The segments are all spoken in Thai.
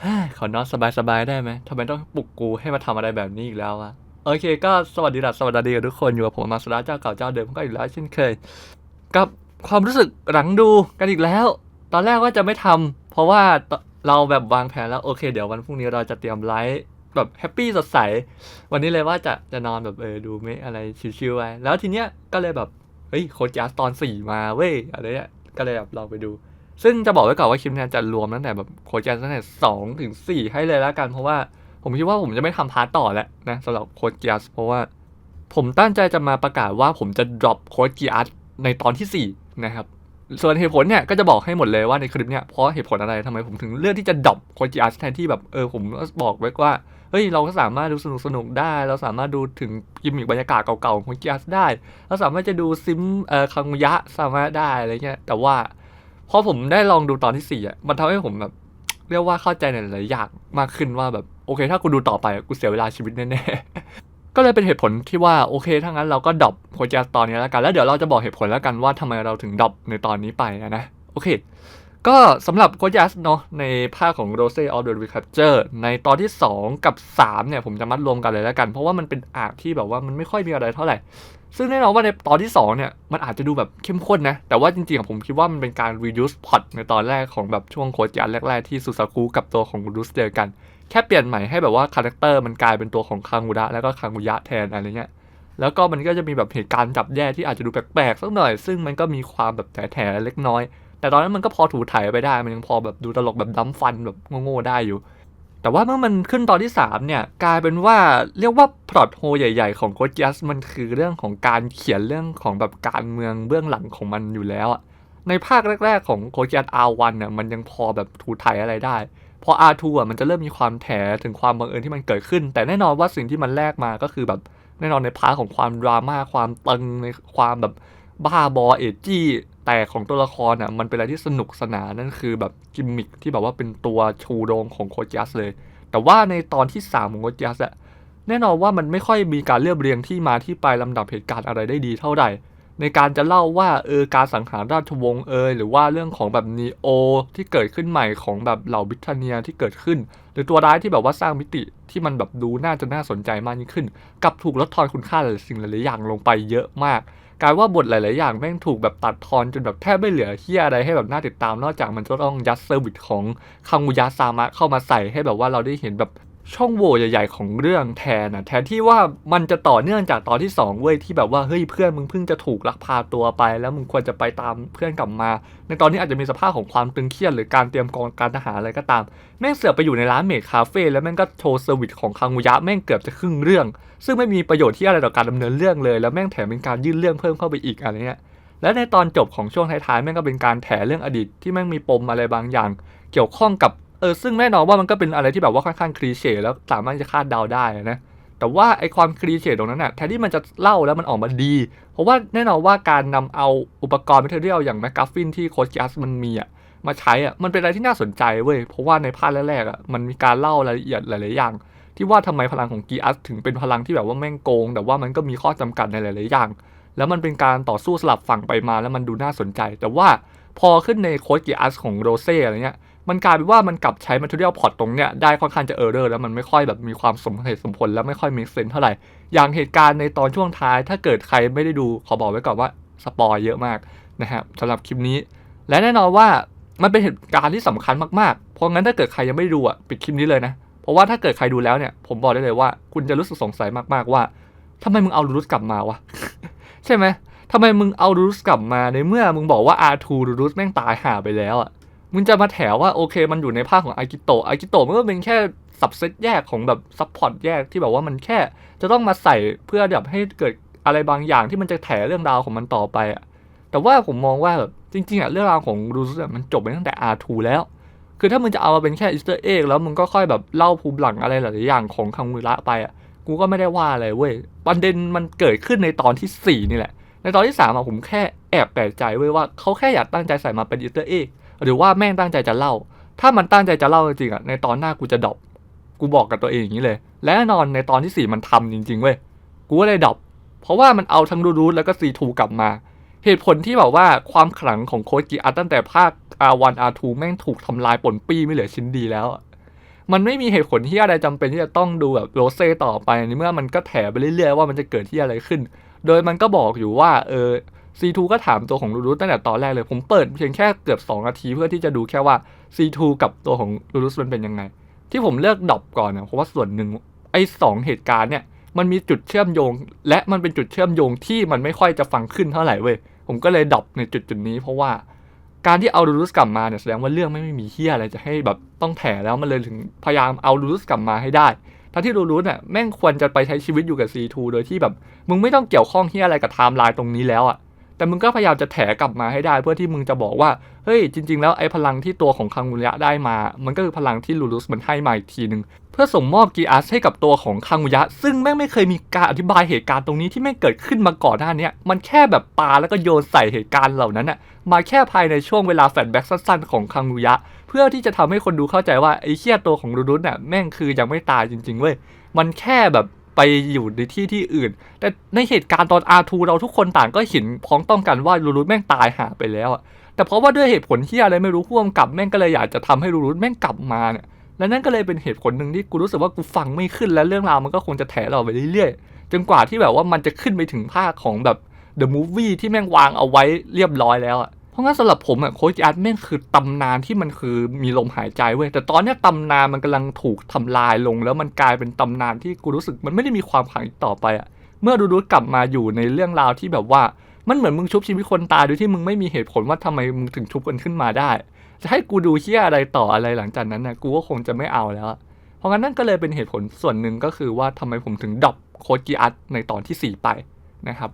เขอนอนสบายๆได้ไหมทำไมต้องปลุกกูให้มาทำอะไรแบบนี้อีกแล้ววะโอเค ก็สวัสดีดับสวัสดีกับทุกคนอยู่กับผมมาสดาเจ้าเก่าเจ้าเดิมก็อีกแล้วเช่นเคย กับความรู้สึกหลังดูกันอีกแล้ว ตอนแรกว่าจะไม่ทำเพราะว่าเราแบบวางแผนแล้วโอเค เดี๋ยววันพรุ่งนี้เราจะเตรียมไลฟ์แบบแฮปปี้สดใส วันนี้เลยว่าจะจะนอนแบบเออดูไม่อะไรชิวๆไว้แล้วทีเนี้ยก็เลยแบบเฮ้ยโคจาสตอนสี่มาเว้ยอะไรเนี้ยก็เลยแบบลองไปดู ซึ่งจะบอกไว้ก่อนว่าคลิปนี้จะรวมตั้งแต่แบบโคจาตั้งแต่สองถึงสี่ให้เลยแล้วกัน เพราะว่าผมคิดว่าผมจะไม่ทำพาร์ตต่อแล้วนะสำหรับโคจาเพราะว่าผมตั้งใจจะมาประกาศว่าผมจะ drop โค้ดกีอาร์ในตอนที่ 4 นะครับ ส่วนเหตุผลเนี่ยก็จะบอกให้หมดเลยว่าในคลิปเนี่ยเพราะเหตุผลอะไรทำไมผมถึงเลือกที่จะ drop โค้ดกีอาร์แทนที่แบบเออผมบอกไว้ว่าเฮ้ยเราก็สามารถดูสนุกสนุกได้ เราสามารถดูถึงกิมมิคบรรยากาศเก่าๆของโค้ดกีอาร์ได้ เราสามารถจะดูซิมเอ่อคังยะสามารถได้อะไรเงี้ยแต่ว่า พอผมได้ลองดูตอนที่สี่อะมันทำให้ผมแบบเรียกว่าเข้าใจในหลายอย่างมากขึ้นว่าแบบโอเค ถ้ากูดูต่อไปกูเสียเวลาชีวิตแน่ๆก็เลยเป็นเหตุผลที่ว่าโอเคถ้างั้นเราก็ดรอปโปรเจกต์ตอนนี้แล้วกันแล้วเดี๋ยวเราจะบอกเหตุผลแล้วกันว่าทำไมเราถึงดรอปในตอนนี้ไปอะนะโอเคก็สำหรับโคจัสเนาะในภาคของ Rose of the Recapture ในตอนที่ 2 กับ 3 เนี่ย ผมจะมัดรวมกันเลยแล้วกัน เพราะว่ามันเป็นอาร์ที่แบบว่ามันไม่ค่อยมีอะไรเท่าไหร่ ซึ่งแน่นอนว่าในตอนที่ 2 เนี่ย มันอาจจะดูแบบเข้มข้นนะ แต่ว่าจริงๆผมคิดว่ามันเป็นการ reuse plot ในตอนแรกของแบบช่วงโคจัสแรกๆ ที่สุสากุกับตัวของรูสเจอกัน แค่เปลี่ยนใหม่ให้แบบว่าคาแรคเตอร์มันกลายเป็นตัวของคางูระแล้วก็คางูยะแทนอะไรเงี้ยแล้วก็มันก็จะมีแบบเหตุการณ์จับแย่ที่อาจจะดูแปลกๆสักหน่อย ซึ่งมันก็มีความแบบแถๆเล็กน้อย แต่ตอนนั้นมันก็พอถูถ่ายไปได้ มันยังพอแบบดูตลกแบบดั้มฟันแบบโง่ๆได้อยู่ แต่ว่าเมื่อมันขึ้นตอนที่ 3 เนี่ย กลายเป็นว่าเรียกว่าพล็อตโฮใหญ่ ๆ ของโคจัสมันคือเรื่องของการเขียนเรื่องของแบบการเมืองเบื้องหลังของมันอยู่แล้วอะในภาคแรก ๆ ของโคจัสอาวันเนี่ยมันยังพอแบบถูถ่ายอะไรได้ พอ R2 อะมันจะเริ่มมีความแถถึงความบังเอิญที่มันเกิดขึ้น แต่แน่นอนว่าสิ่งที่มันแลกมาก็คือแบบแน่นอนในพาร์ทของความดราม่าความตึงในความแบบบ้าบอเอจจี้ แต่ของตัวละครอะมันเป็นอะไรที่สนุกสนานนั่นคือแบบกิมมิคที่แบบว่าเป็นตัวชูโรงของโคจัสเลย แต่ว่าในตอนที่3ของโคจัสอะแน่นอนว่ามันไม่ค่อยมีการเรียบเรียงที่มาที่ไปลำดับเหตุการณ์อะไรได้ดีเท่าไหร่ ในการจะเล่าว่าเออการสังหารราชวงศ์เอยหรือว่าเรื่องของแบบนีโอที่เกิดขึ้นใหม่ของแบบเหล่าบิทเนียที่เกิดขึ้น หรือตัวร้ายที่แบบว่าสร้างมิติที่มันแบบดูน่าจะน่าสนใจมากยิ่งขึ้น กับถูกลดทอนคุณค่าหลายสิ่งหลายๆอย่างลงไปเยอะมาก กลายว่าบทหลาย ๆ อย่างแม่งถูกแบบตัดทอนจนแบบแทบไม่เหลือเฮียอะไรให้แบบน่าติดตามนอกจากมันจะต้องยัดเซอร์วิสของคังุยะซามะเข้ามาใส่ให้แบบว่าเราได้เห็นแบบ ช่องโหว่ใหญ่ๆของเรื่องแทนนะแทนที่ว่ามันจะต่อเนื่องจากตอนที่2เว้ยที่แบบว่าเฮ้ยเพื่อนมึงเพิ่งจะถูกลักพาตัวไป แล้วมึงควรจะไปตามเพื่อนกลับมา ในตอนนี้อาจจะมีสภาพของความตึงเครียดหรือการเตรียมกองการทหารอะไรก็ตามแม่งเสือกไปอยู่ในร้านเมดคาเฟ่แล้วแม่งก็โชว์เซอร์วิสของคังุยะแม่งเกือบจะครึ่งเรื่อง ซึ่งไม่มีประโยชน์ที่อะไรต่อการดำเนินเรื่องเลย แล้วแม่งแถมเป็นการยื่นเรื่องเพิ่มเข้าไปอีกอะไรเงี้ยและในตอนจบของช่วงท้ายๆแม่งก็เป็นการแถเรื่องอดีตที่แม่งมีปมอะไรบางอย่าง เกี่ยวข้องกับ เออซึ่งแน่นอนว่ามันก็เป็นอะไรที่แบบว่าค่อนข้างคลีเช่แล้วสามารถจะคาดเดาได้นะแต่ว่าไอความคลีเช่ตรงนั้นน่ะแทนที่มันจะเล่าแล้วมันออกมาดี เพราะว่าแน่นอนว่าการนำเอาอุปกรณ์ม t เทอเรียลอย่างแมกกาฟินที่โคชยัสมันมีอะมาใช้อะมันเป็นอะไรที่น่าสนใจเว้ยเพราะว่าในภาคแรกๆอะมันมีการเล่ารายละเอียดหลายๆอย่าง ที่ว่าทำไมพลังของกีอัสถึงเป็นพลังที่แบบว่าแม่งโกง แต่ว่ามันก็มีข้อจำกัดในหลายๆอย่าง แล้วมันเป็นการต่อสู้สลับฝั่งไปมาแล้วมันดูน่าสนใจ แต่ว่าพอขึ้นในโค้ดกีอัสของโรเซ่อะไรเงี้ย มันกลายเป็นว่ามันกลับใช้ material plot ตรงเนี้ยได้ค่อนข้างจะเออร์เรอร์แล้วมันไม่ค่อยแบบมีความสมเหตุสมผลแล้วไม่ค่อยมีเซนเท่าไหร่ อย่างเหตุการณ์ในตอนช่วงท้าย ถ้าเกิดใครไม่ได้ดูขอบอกไว้ก่อนว่าสปอยเยอะมากนะครับสำหรับคลิปนี้ และแน่นอนว่ามันเป็นเหตุการณ์ที่สำคัญมากๆ เพราะงั้นถ้าเกิดใครยังไม่ดูอะปิดคลิปนี้เลยนะ เพราะว่าถ้าเกิดใครดูแล้วเนี่ยผมบอกได้เลยว่า คุณจะรู้สึกสงสัยมากๆว่าทำไมมึงเอารูรุสกลับมาวะใช่ไหมทำไมมึงเอารูรุสกลับมาในเมื่อมึงบอกว่า R2 รูรุสแม่งตายหาไปแล้วอะ มึงจะมาแถว่าโอเคมันอยู่ในภาคของอากิโตะอากิโตะมันก็เป็นแค่สับเซตแยกของแบบซัพพอร์ตแยกที่แบบว่ามันแค่ จะต้องมาใส่เพื่อแบบให้เกิดอะไรบางอย่างที่มันจะแถเรื่องราวของมันต่อไปอะแต่ว่าผมมองว่าแบบจริงๆอะเรื่องราวของรูสมันจบไปตั้งแต่ R2 แล้ว คือถ้ามึงจะเอามาเป็นแค่อีสเตอร์เอ็กแล้วมึงก็ค่อยแบบเล่าภูมิหลังอะไรหลายอย่างของคังมุระไปอะกูก็ไม่ได้ว่าอะไรเว้ยประเด็นมันเกิดขึ้นในตอนที่ 4 นี่แหละ ในตอนที่3อะผมแค่แอบแปลกใจเว้ยว่าเขาแค่อยากตั้งใจใส่มาเป็นอีสเตอร์เอ็ก หรือว่าแม่งตั้งใจจะเล่า ถ้ามันตั้งใจจะเล่าจริงๆอะในตอนหน้ากูจะดอปกูบอกกับตัวเองอย่างนี้เลย และแน่นอนในตอนที่ 4 มันทำจริงๆเว้ยกูก็เลยดอปเพราะว่ามันเอาทั้งรูรูทแล้วก็ซีทูกลับมา เหตุผลที่แบบว่าความขลังของโค้ดกิอัตตั้งแต่ภาค R1 R2 แม่งถูกทำลายปนปี้ไม่เหลือชิ้นดีแล้วมันไม่มีเหตุผลที่อะไรจำเป็นที่จะต้องดูแบบโรเซ่ต่อไปในเมื่อมันก็แถไปเรื่อยๆว่ามันจะเกิดที่อะไรขึ้น โดยมันก็บอกอยู่ว่าเออ C2 ก็ถามตัวของลูรุสตั้งแต่ตอนแรกเลย ผมเปิดเพียงแค่เกือบ2นาทีเพื่อที่จะดูแค่ว่า C2 กับตัวของลูรุสมันเป็นยังไง ที่ผมเลือกดรอปก่อนนะเพราะว่าส่วนหนึ่งไอ้สองเหตุการณ์เนี่ยมันมีจุดเชื่อมโยง และมันเป็นจุดเชื่อมโยงที่มันไม่ค่อยจะฟังขึ้นเท่าไหร่เว้ยผมก็เลยดรอปในจุดจุดนี้ เพราะว่าการที่เอาลูรุสกลับมาเนี่ยแสดงว่าเรื่องไม่มีเฮียอะไรจะให้แบบต้องแถแล้วมันเลยถึงพยายามเอาลูรุสกลับมาให้ได้ทั้งที่ลูรุสเนี่ยแม่งควรจะไปใช้ชีวิตอยู่กับ C2 โดยที่แบบ มึงไม่ต้องเกี่ยวข้องเฮียอะไรกับไทม์ไลน์ตรงนี้แล้วอะ แต่มึงก็พยายามจะแถกลับมาให้ได้ เพื่อที่มึงจะบอกว่าเฮ้ยจริง ๆ แล้วไอ้พลังที่ตัวของคังมุยะได้มา มันก็คือพลังที่ลูรุสมันให้มาอีกทีหนึ่งเพื่อส่งมอบกีอาร์ให้กับตัวของคังมุยะ ซึ่งแม่งไม่เคยมีการอธิบายเหตุการณ์ตรงนี้ที่ไม่งเกิดขึ้นมาก่อนหน้านี้มันแค่แบบปาแล้วก็โยนใส่เหตุการณ์เหล่านั้นอะมาแค่ภายในช่วงเวลาแฟลชแบ็กสั้นๆของคังมุยะ เพื่อที่จะทำให้คนดูเข้าใจว่าไอ้เชี่ยตัวของลูรุสเนี่ยแม่งคือยังไม่ตายจริงๆเว้ยมันแค่แบบ ไปอยู่ในที่ที่อื่น แต่ในเหตุการณ์ตอนอาทูเราทุกคนต่างก็เห็นพ้องต้องกันว่าลูรุสแม่งตายหาไปแล้วอะแต่เพราะว่าด้วยเหตุผลที่อะไรไม่รู้พ่วงกับแม่งก็เลยอยากจะทำให้ลูรุสแม่งกลับมาเนี่ยและนั่นก็เลยเป็นเหตุผลหนึ่งที่กูรู้สึกว่ากูฟังไม่ขึ้นและเรื่องราวมันก็คงจะแถเราไปเรื่อยๆ จนกว่าที่แบบว่ามันจะขึ้นไปถึงภาคของแบบ The Movie ที่แม่งวางเอาไว้เรียบร้อยแล้วอะ เพราะงั้นสำหรับผมอะโค้ชอาร์ตแม่งคือตำนานที่มันคือมีลมหายใจเว้ยแต่ตอนเนี้ยตำนานมันกำลังถูกทำลายลง แล้วมันกลายเป็นตำนานที่กูรู้สึกมันไม่ได้มีความขลังต่อไปอะเมื่อดูดูกลับมาอยู่ในเรื่องราวที่แบบว่ามันเหมือนมึงชุบชีวิตคนตายโดยที่มึงไม่มีเหตุผลว่าทำไมมึงถึงชุบกันขึ้นมาได้ จะให้กูดูเฮี้ยอะไรต่ออะไรหลังจากนั้นนะกูก็คงจะไม่เอาแล้ว เพราะงั้นนั่นก็เลยเป็นเหตุผลส่วนหนึ่งก็คือว่าทำไมผมถึงดรอปโค้ดกีอัตในตอนที่ 4 ไปนะครับ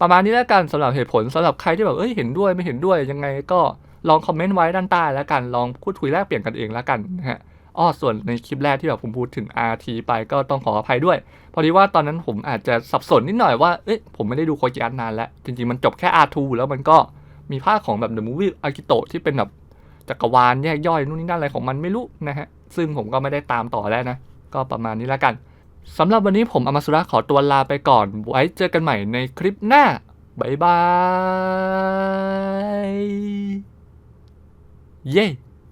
ประมาณนี้แล้วกันสำหรับเหตุผลสำหรับใครที่แบบเอ้ยเห็นด้วยไม่เห็นด้วยยังไงก็ลองคอมเมนต์ไว้ด้านใต้แล้วกันลองพูดคุยแลกเปลี่ยนกันเองแล้วกันนะฮะอ้อส่วนในคลิปแรกที่แบบผมพูดถึง RT ไปก็ต้องขออภัยด้วย พอดีว่าตอนนั้นผมอาจจะสับสนนิดหน่อยว่าเอ๊ะผมไม่ได้ดูโคจิอันนานแล้ว จริงๆมันจบแค่ R2 แล้วมันก็มีภาคของแบบ The Movie Akito ที่เป็นแบบจักรวาลแยกย่อยนู่นนี่นั่นอะไรของมันไม่รู้นะฮะซึ่งผมก็ไม่ได้ตามต่อแล้วนะ ก็ประมาณนี้แล้วกัน สำหรับวันนี้ผมอมาสุระขอตัวลาไปก่อน ไว้เจอกันใหม่ในคลิปหน้า บ๊ายบาย เย้